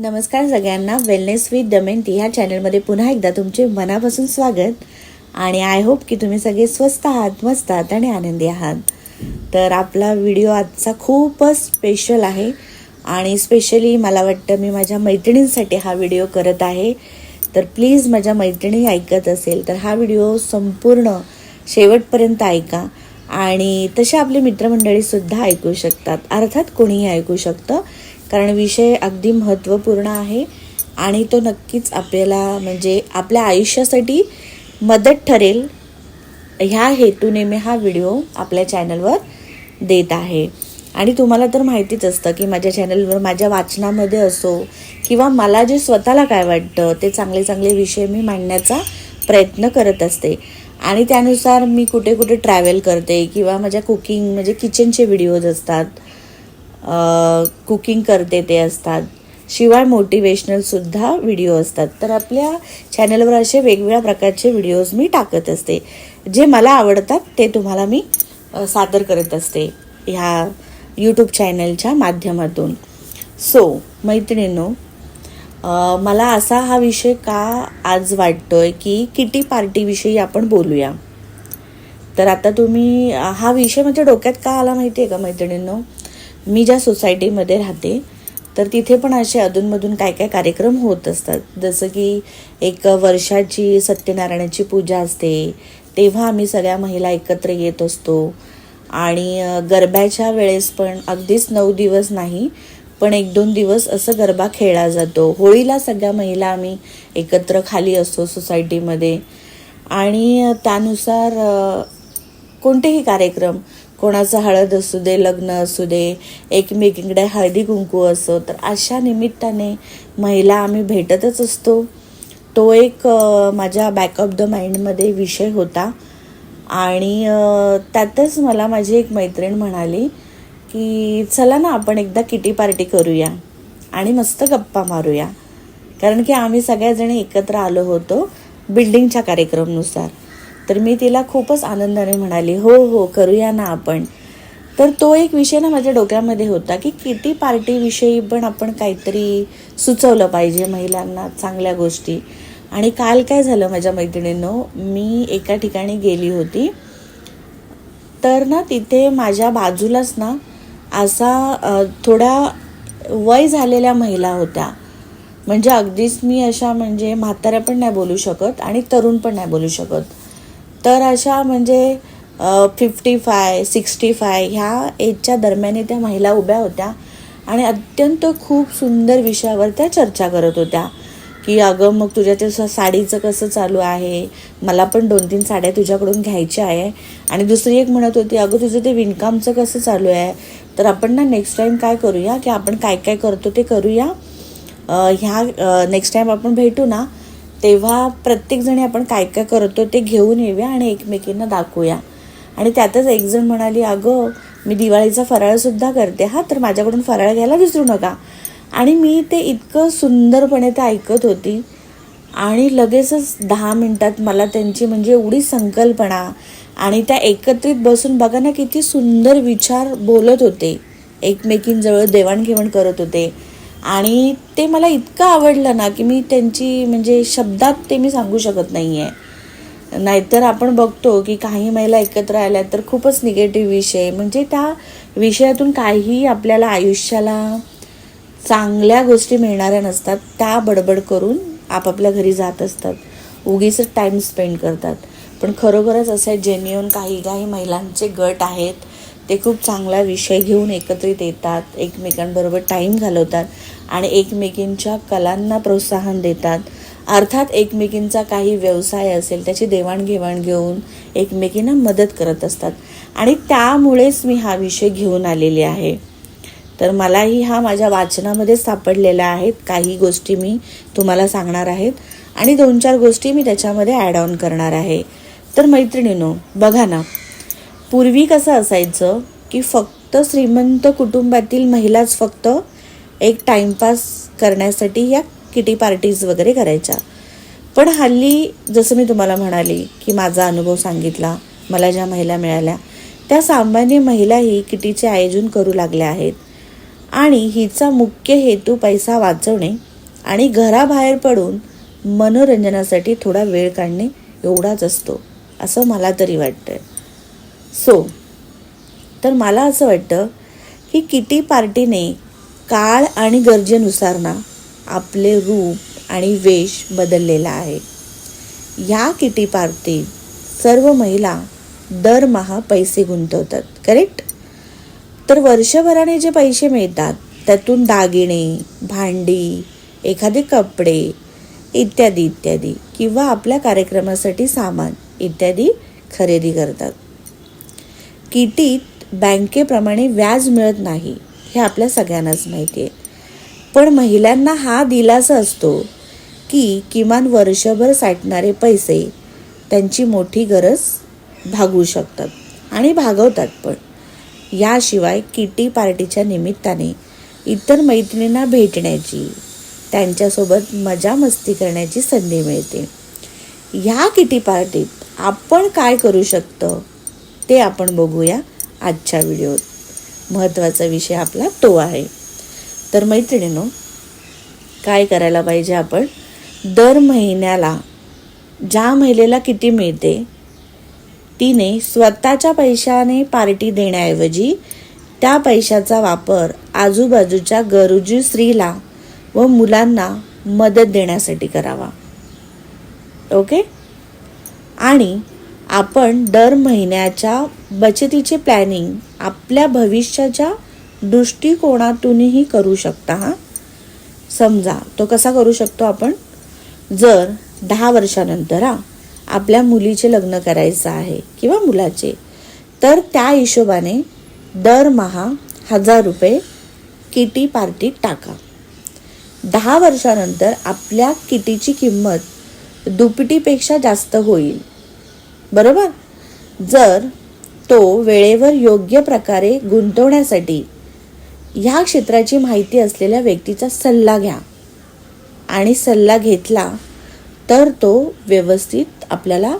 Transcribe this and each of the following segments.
नमस्कार सगळ्यांना. Wellness with डमेंटी ह्या चॅनलमध्ये पुन्हा एकदा तुमचे मनापासून स्वागत. आणि आय होप की तुम्ही सगळे स्वस्त आहात मस्त आहात आणि आनंदी आहात. तर आपला व्हिडिओ आजचा खूपच स्पेशल आहे. आणि स्पेशली मला वाटतं मी माझ्या मैत्रिणींसाठी हा व्हिडिओ करत आहे. तर प्लीज माझ्या मैत्रिणी ऐकत असेल तर हा व्हिडिओ संपूर्ण शेवटपर्यंत ऐका. आणि तसे आपले मित्रमंडळीसुद्धा ऐकू शकतात. अर्थात कोणीही ऐकू शकतं. कारण विषय अगदी महत्त्वपूर्ण आहे आणि तो नक्कीच आपल्याला म्हणजे आपल्या आयुष्यासाठी मदत ठरेल. ह्या हेतूने मी हा व्हिडिओ आपल्या चॅनलवर देत आहे. आणि तुम्हाला तर माहितीच असतं की माझ्या चॅनलवर माझ्या वाचनामध्ये असो किंवा मला जे स्वतःला काय वाटतं ते चांगले चांगले विषय मी मांडण्याचा प्रयत्न करत असते. आणि त्यानुसार मी कुठे कुठे ट्रॅव्हल करते किंवा माझ्या कुकिंग म्हणजे किचनचे व्हिडिओज असतात. कुकिंग करते ते असतात. शिवाय मोटिवेशनलसुद्धा व्हिडिओ असतात. तर आपल्या चॅनलवर असे वेगवेगळ्या प्रकारचे व्हिडिओज मी टाकत असते. जे मला आवडतात ते तुम्हाला मी सादर करत असते ह्या यूट्यूब चॅनलच्या माध्यमातून. सो मैत्रिणींनो मला असा हा विषय का आज वाटतो आहे की किटी पार्टीविषयी आपण बोलूया. तर आता तुम्ही हा विषय म्हणजे डोक्यात का आला माहिती आहे का मैत्रिणींनो? मी ज्या सोसायटीमध्ये राहते तर तिथे पण असे अधूनमधून काय काय कार्यक्रम होत असतात. जसं की एक वर्षाची सत्यनारायणाची पूजा असते तेव्हा आम्ही सगळ्या महिला एकत्र येत असतो. आणि गरब्याच्या वेळेस पण अगदीच नऊ दिवस नाही पण एक दोन दिवस असं गरबा खेळला जातो. होळीला सगळ्या महिला आम्ही एकत्र खाली असतो सोसायटीमध्ये. आणि त्यानुसार कोणतेही कार्यक्रम कोणाचं हळद असू दे लग्न असू दे एकमेकीकडे हळदी कुंकू असो तर अशा निमित्ताने महिला आम्ही भेटतच असतो. तो एक माझ्या बॅक ऑफ द माइंडमध्ये विषय होता. आणि त्यातच मला माझी एक मैत्रीण म्हणाली की चला ना आपण एकदा किटी पार्टी करूया आणि मस्त गप्पा मारूया. कारण की आम्ही सगळ्याजणी एकत्र आलो होतो बिल्डिंगच्या कार्यक्रमनुसार. तर मी तिला खूपच आनंदाने म्हणाली हो हो करूया ना आपण. तर तो एक विषय ना माझ्या डोक्यामध्ये होता की किती पार्टीविषयी पण आपण काहीतरी सुचवलं पाहिजे महिलांना चांगल्या गोष्टी. आणि काल काय झालं माझ्या मैत्रिणींनो मी एका ठिकाणी गेली होती. तर ना तिथे माझ्या बाजूलाच ना असा थोड्या वय झालेल्या महिला होत्या. म्हणजे अगदीच मी अशा म्हणजे म्हाताऱ्या पण नाही बोलू शकत आणि तरुण पण नाही बोलू शकत. तर अशा म्हणजे फिफ्टी फाय सिक्स्टी फाय ह्या एजच्या दरम्याने त्या महिला उभ्या होत्या आणि अत्यंत खूप सुंदर विषयावर त्या चर्चा करत होत्या. की अगं मग तुझ्या ते साडीचं कसं चालू आहे? मला पण दोन तीन साड्या तुझ्याकडून घ्यायच्या आहे. आणि दुसरी एक म्हणत होती अगं तुझं ते विणकामचं कसं चालू आहे? तर आपण ना नेक्स्ट टाईम काय करूया? की आपण काय काय करतो ते करूया? ह्या नेक्स्ट टाईम आपण भेटू ना? तेव्हा प्रत्येकजणी आपण काय काय करतो ते घेऊन येऊया आणि एकमेकींना दाखवूया. आणि त्यातच एकजण म्हणाली अगं मी दिवाळीचा फराळसुद्धा करते. हा तर माझ्याकडून फराळ घ्यायला विसरू नका. आणि मी ते इतकं सुंदरपणे ते ऐकत होती. आणि लगेचच दहा मिनटात मला त्यांची म्हणजे एवढी संकल्पना आणि त्या एकत्रित बसून बघा ना किती सुंदर विचार बोलत होते. एकमेकींजवळ देवाणघेवाण करत होते. आणि ते मला इतकं आवडलं ना की मी त्यांची म्हणजे शब्दात ते मी सांगू शकत नाही आहे नाहीतर आपण बघतो की काही महिला एकत्र आल्या तर खूपच निगेटिव्ह विषय. म्हणजे त्या विषयातून काही आपल्याला आयुष्याला चांगल्या गोष्टी मिळणाऱ्या नसतात. त्या बडबड करून आपापल्या घरी जात असतात. उगीच टाईम स्पेंड करतात. पण खरोखरच असे जेन्युअन काही काही महिलांचे गट आहेत. ते खूप चांगला विषय घेऊन एकत्रित येतात एकमेकांबरोबर टाईम घालवतात आणि एकमेकींच्या कलांना प्रोत्साहन देतात. अर्थात एकमेकींचा काही व्यवसाय असेल त्याची देवाणघेवाण घेऊन एकमेकींना मदत करत असतात. आणि त्यामुळेच मी हा विषय घेऊन आलेली आहे. तर मलाही हा माझ्या वाचनामध्ये सापडलेला आहेत काही गोष्टी मी तुम्हाला सांगणार आहेत. आणि दोन चार गोष्टी मी त्याच्यामध्ये ॲड ऑन करणार आहे. तर मैत्रिणीनो बघा ना पूर्वी कसं असायचं की फक्त श्रीमंत कुटुंबातील महिलाच फक्त एक टाईमपास करण्यासाठी या किटी पार्टीज वगैरे करायच्या. पण हल्ली जसं मी तुम्हाला म्हणाली की माझा अनुभव सांगितला मला ज्या महिला मिळाल्या त्या सामान्य महिलाही किटीचे आयोजन करू लागल्या आहेत. आणि हिचा मुख्य हेतू पैसा वाचवणे आणि घराबाहेर पडून मनोरंजनासाठी थोडा वेळ काढणे एवढाच असतो असं मला तरी वाटतं सो. तर मला असं वाटतं की किटी पार्टीने काळ आणि गरजेनुसार ना आपले रूप आणि वेश बदललेला आहे. ह्या किटी पार्टीत सर्व महिला दरमहा पैसे गुंतवतात. करेक्ट तर वर्षभराने जे पैसे मिळतात त्यातून दागिने भांडी एखादे कपडे इत्यादी इत्यादी किंवा आपल्या कार्यक्रमासाठी सामान इत्यादी खरेदी करतात. किटीत बँकेप्रमाणे व्याज मिळत नाही हे आपल्या सगळ्यांनाच माहिती आहे. पण महिलांना हा दिलासा असतो की किमान वर्षभर साठणारे पैसे त्यांची मोठी गरज भागवू शकतात आणि भागवतात पण. याशिवाय किटी पार्टीच्या निमित्ताने इतर मैत्रिणींना भेटण्याची त्यांच्यासोबत मजा मस्ती करण्याची संधी मिळते. ह्या किटी पार्टीत आपण काय करू शकतो? ते आपण बघूया आजच्या व्हिडिओत महत्त्वाचा विषय आपला तो आहे. तर मैत्रिणीनो काय करायला पाहिजे आपण? दर महिन्याला ज्या महिलेला किती मिळते तिने स्वतःच्या पैशाने पार्टी देण्याऐवजी त्या पैशाचा वापर आजूबाजूच्या गरजू स्त्रीला व मुलांना मदत देण्यासाठी करावा. ओके? आणि आपण दर महिन्याच्या बचतीचे प्लॅनिंग आपल्या भविष्याच्या दृष्टिकोनातूनही करू शकता हां? समजा तो कसा करू शकतो आपण? जर दहा वर्षानंतर हा आपल्या मुलीचे लग्न करायचं आहे किंवा मुलाचे तर त्या हिशोबाने दरमहा हजार रुपये किटी पार्टीत टाका. दहा वर्षानंतर आपल्या किटीची किंमत दुपटीपेक्षा जास्त होईल. बरोबर? जर तो वेळेवर योग्य प्रकारे गुंतवण्यासाठी ह्या क्षेत्राची माहिती असलेल्या व्यक्तीचा सल्ला घ्या आणि सल्ला घेतला तर तो व्यवस्थित आपल्याला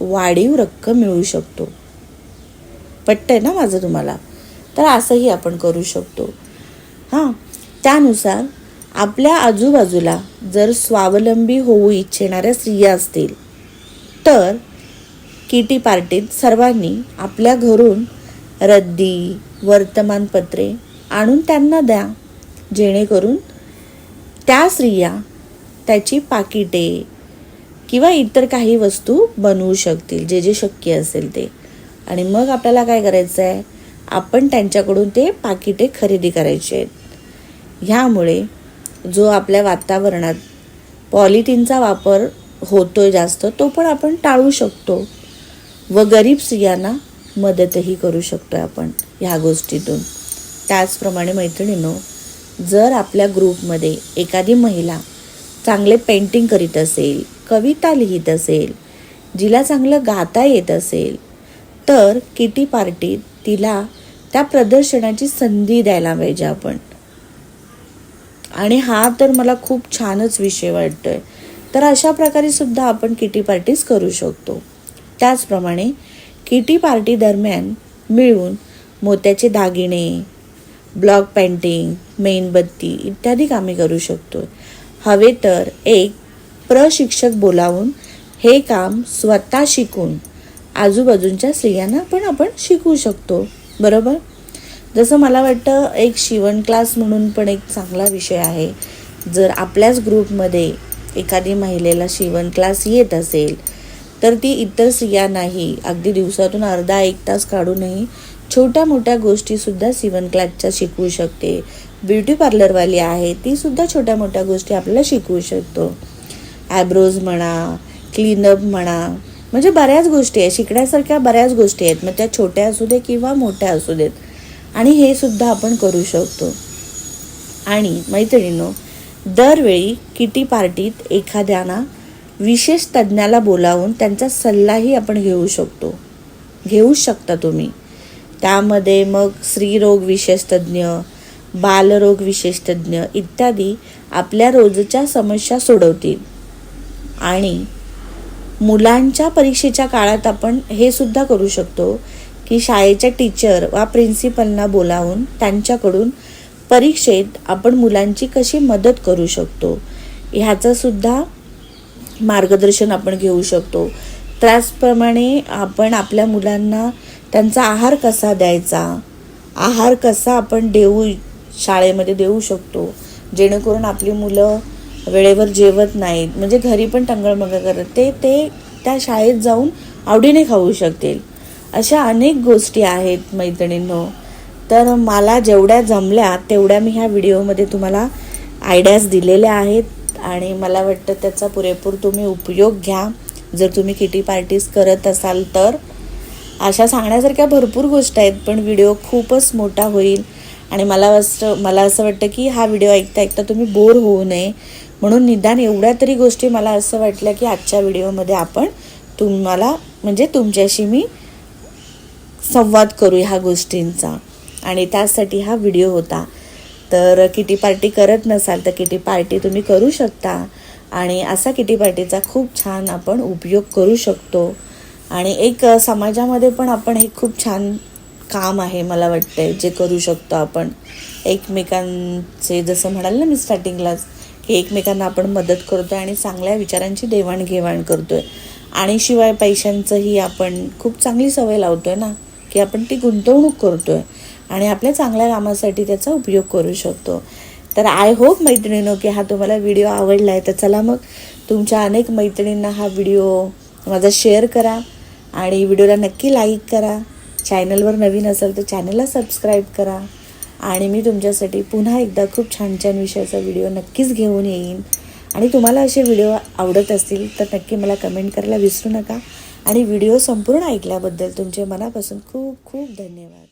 वाढीव रक्कम मिळू शकतो. पटतंय ना माझं तुम्हाला? तर असंही आपण करू शकतो. हां त्यानुसार आपल्या आजूबाजूला जर स्वावलंबी होऊ इच्छिणाऱ्या स्त्रिया असतील तर किटी पार्टीत सर्वांनी आपल्या घरून रद्दी वर्तमानपत्रे आणून त्यांना द्या जेणेकरून त्या स्त्रिया त्याची पाकिटे किंवा इतर काही वस्तू बनवू शकतील जे जे शक्य असेल ते. आणि मग आपल्याला काय करायचं आहे आपण त्यांच्याकडून ते पाकिटे खरेदी करायचे आहेत. ह्यामुळे जो आपल्या वातावरणात पॉलिथिनचा वापर होतोय जास्त तो पण आपण टाळू शकतो. व गरीब स्त्रियांना मदतही करू शकतो आपण ह्या गोष्टीतून. त्याचप्रमाणे मैत्रिणींनो जर आपल्या ग्रुपमध्ये एखादी महिला चांगले पेंटिंग करीत असेल कविता लिहित असेल जिला चांगलं गाता येत असेल तर किटी पार्टीत तिला त्या प्रदर्शनाची संधी द्यायला पाहिजे आपण. आणि हा तर मला खूप छानच विषय वाटतोय. तर अशा प्रकारे सुद्धा आपण किटी पार्टीज करू शकतो. त्याचप्रमाणे किटी पार्टी दरम्यान मिळून मोत्याचे दागिने ब्लॉक पेंटिंग मेणबत्ती इत्यादी कामे करू शकतो हवे तर एक प्रशिक्षक बोलावून हे काम स्वतः शिकून आजूबाजूच्या स्त्रियांना पण आपण शिकवू शकतो. बरोबर? जसं मला वाटतं एक शिवण क्लास म्हणून पण एक चांगला विषय आहे. जर आपल्याच ग्रुपमध्ये एखादी महिलेला शिवण क्लास येत असेल तर ती इतर स्त्रिया नाही. अगदी दिवसातून अर्धा एक तास काढूनही छोट्या मोठ्या गोष्टीसुद्धा सिवन क्लासच्या शिकवू शकते. ब्युटी पार्लरवाली आहे ती सुद्धा छोट्या मोठ्या गोष्टी आपल्याला शिकवू शकतो. ॲब्रोज म्हणा क्लीनअप म्हणा म्हणजे बऱ्याच गोष्टी आहेत. शिकण्यासारख्या बऱ्याच गोष्टी आहेत. मग त्या छोट्या असू दे किंवा मोठ्या असू देत. आणि हे सुद्धा आपण करू शकतो. आणि मैत्रिणींनो दरवेळी किटी पार्टीत एखाद्याना विशेष तज्ज्ञाला बोलावून त्यांचा सल्लाही आपण घेऊ शकतो. घेऊ शकता तुम्ही. त्यामध्ये मग स्त्रीरोग विशेषतज्ञ बालरोग विशेषतज्ञ इत्यादी आपल्या रोजच्या समस्या सोडवतील. आणि मुलांच्या परीक्षेच्या काळात आपण हे सुद्धा करू शकतो की शाळेच्या टीचर वा प्रिन्सिपलना बोलावून त्यांच्याकडून परीक्षेत आपण मुलांची कशी मदत करू शकतो. ह्याचंसुद्धा मार्गदर्शन आपण घेऊ शकतो. त्याचप्रमाणे आपण आपल्या मुलांना त्यांचा आहार कसा द्यायचा? आहार कसा आपण देऊ शाळेमध्ये देऊ शकतो? जेणेकरून आपली मुलं वेळेवर जेवत नाहीत. म्हणजे घरी पण टंगळमंगळ करत ते ते त्या शाळेत जाऊन आवडीने खाऊ शकतील. अशा अनेक गोष्टी आहेत मैत्रिणींनो. तर मला जेवढ्या जमल्या तेवढ्या मी ह्या व्हिडिओमध्ये तुम्हाला आयडियाज दिलेल्या आहेत. आणि मला वाटतं त्याचा पुरेपूर तुम्ही उपयोग घ्या. जर तुम्ही किटी पार्टीज करत असाल तर. अशा सांगण्यासारख्या भरपूर गोष्ट आहेत पण व्हिडिओ खूपच मोठा होईल. आणि मला असं मला असं वाटतं की हा व्हिडिओ ऐकता ऐकता तुम्ही बोर होऊ नये. म्हणून निदान एवढ्या तरी गोष्टी मला असं वाटलं की आजच्या व्हिडिओमध्ये आपण तुम्हाला म्हणजे तुमच्याशी मी संवाद करू ह्या गोष्टींचा. आणि त्यासाठी हा व्हिडिओ होता. तर किटी पार्टी करत नसाल तर किटी पार्टी तुम्ही करू शकता. आणि असा किटी पार्टीचा खूप छान आपण उपयोग करू शकतो. आणि एक समाजामध्ये पण आपण हे खूप छान काम आहे मला वाटतंय जे करू शकतो आपण. एकमेकांचे जसं म्हणाल ना मी स्टार्टिंगलाच की एकमेकांना आपण मदत करतो आहे आणि चांगल्या विचारांची देवाणघेवाण करतोय. आणि शिवाय पैशांचंही आपण खूप चांगली सवय लावतोय ना की आपण ती गुंतवणूक करतोय. आणि आपल्या चांगल्या कामासाठी त्याचा उपयोग करू शकतो. तर आय होप मैत्रिणीनो की हा तुम्हाला व्हिडिओ आवडला आहे तर चला मग तुमच्या अनेक मैत्रिणींना हा व्हिडिओ माझा शेअर करा आणि व्हिडिओला नक्की लाईक करा. चॅनलवर नवीन असेल तर चॅनलला सबस्क्राईब करा. आणि मी तुमच्यासाठी पुन्हा एकदा खूप छान छान विषयाचा व्हिडिओ नक्कीच घेऊन येईन. आणि तुम्हाला असे व्हिडिओ आवडत असतील तर नक्की मला कमेंट करायला विसरू नका. आणि व्हिडिओ संपूर्ण ऐकल्याबद्दल तुमचे मनापासून खूप खूप धन्यवाद.